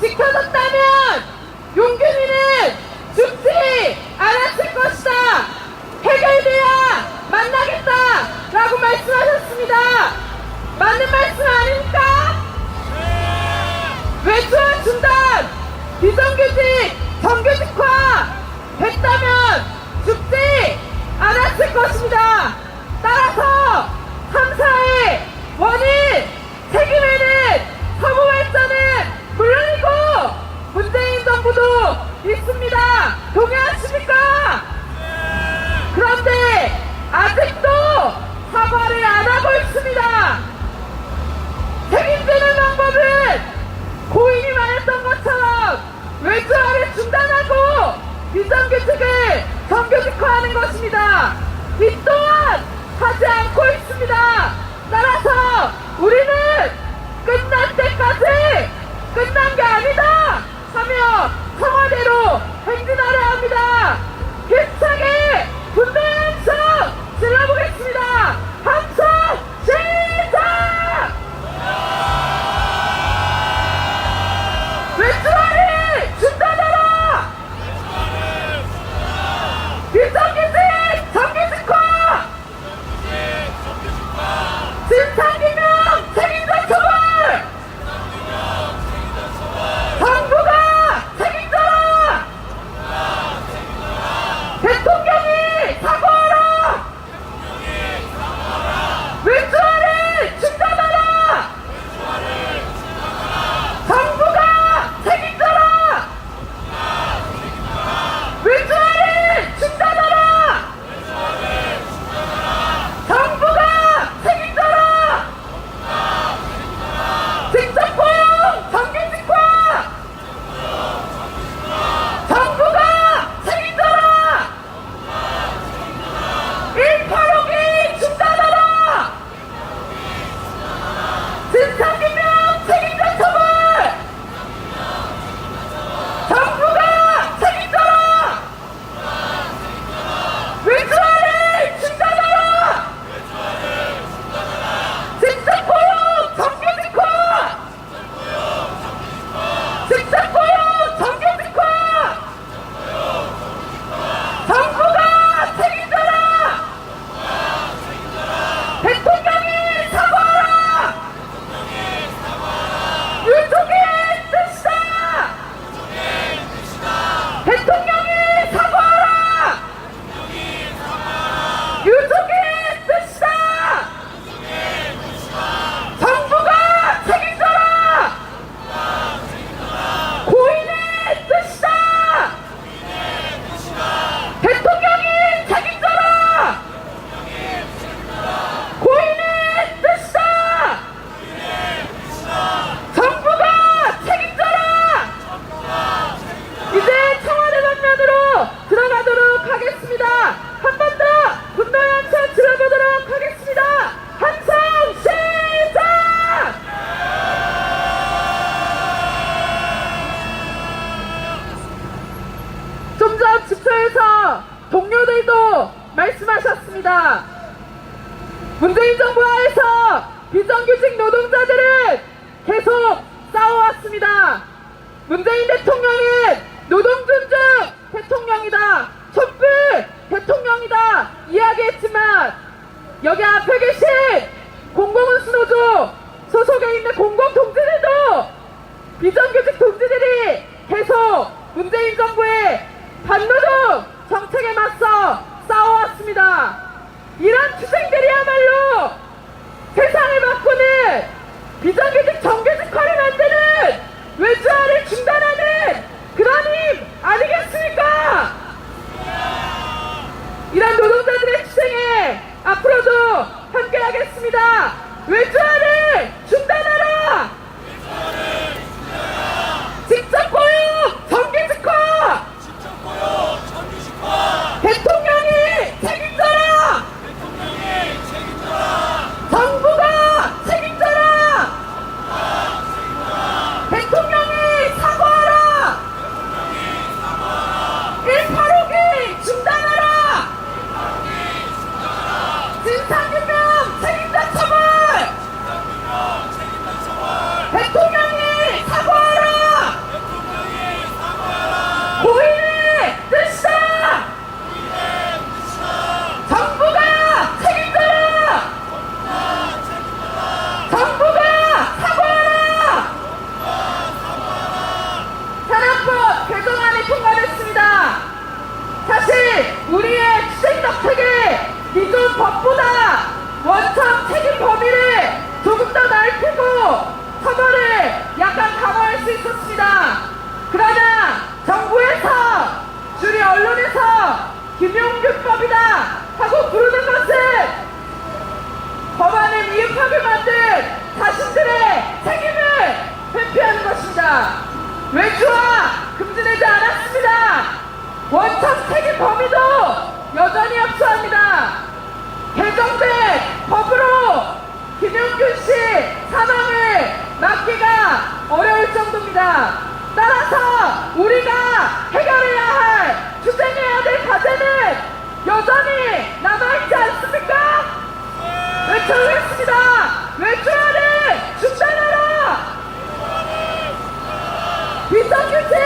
지켜졌다면 용균이는 죽지 않았을 것이다. 해결돼야 만나겠다라고 말씀하셨습니다. 맞는 말씀 아닙니까? 고인이 말했던 것처럼 외주화를 중단하고 비정규직을 정규직화하는 것입니다. 이 또한 하지 않고 있습니다. 따라서 우리는 끝날 때까지 끝난 게 아니다 하며 청와대로 행진하려 합니다. 말씀하셨습니다. 문재인 정부 하에서 비정규직 노동자들은 계속 싸워왔습니다. 문재인 대통령은 노동존중 대통령이다. 촛불 대통령이다. 이야기했지만 여기 앞에 계신 공공운수노조 소속에 있는 공공동지들도 비정규직 동지들이 계속 문재인 정부의 반노동 정책에 맞서 싸워왔습니다. 이런 투쟁들이야말로 세상을 바꾸는 비정규직 정규직화를 만드는 외주화를 중단하는 그런 힘 아니겠습니까? 이런 노동자들의 투쟁에 앞으로도 함께하겠습니다. 외주화를 중단하라! 직접 고용 정규직화! 대통령이 책임져라! 정부가 책임져라! 우리의 투쟁 정책이 기존 법보다 원천 책임 범위를 조금 더 넓히고 처벌을 약간 강화할 수 있었습니다. 그러나 정부에서 주리 언론에서 김용균법이다 하고 부르는 것은 법안을 미흡하게 만든 자신들의 책임을 회피하는 것입니다. 외주화 금지되지 않았습니다. 원천 책임 범위도 여전히 협소합니다. 개정된 법으로 김용균 씨 사망을 막기가 어려울 정도입니다. 따라서 우리가 해결해야 할 투쟁해야 될 과제는 여전히 남아있지 않습니까? 외쳐겠습니다 외쳐야 돼! 죽잖아라! 비상규제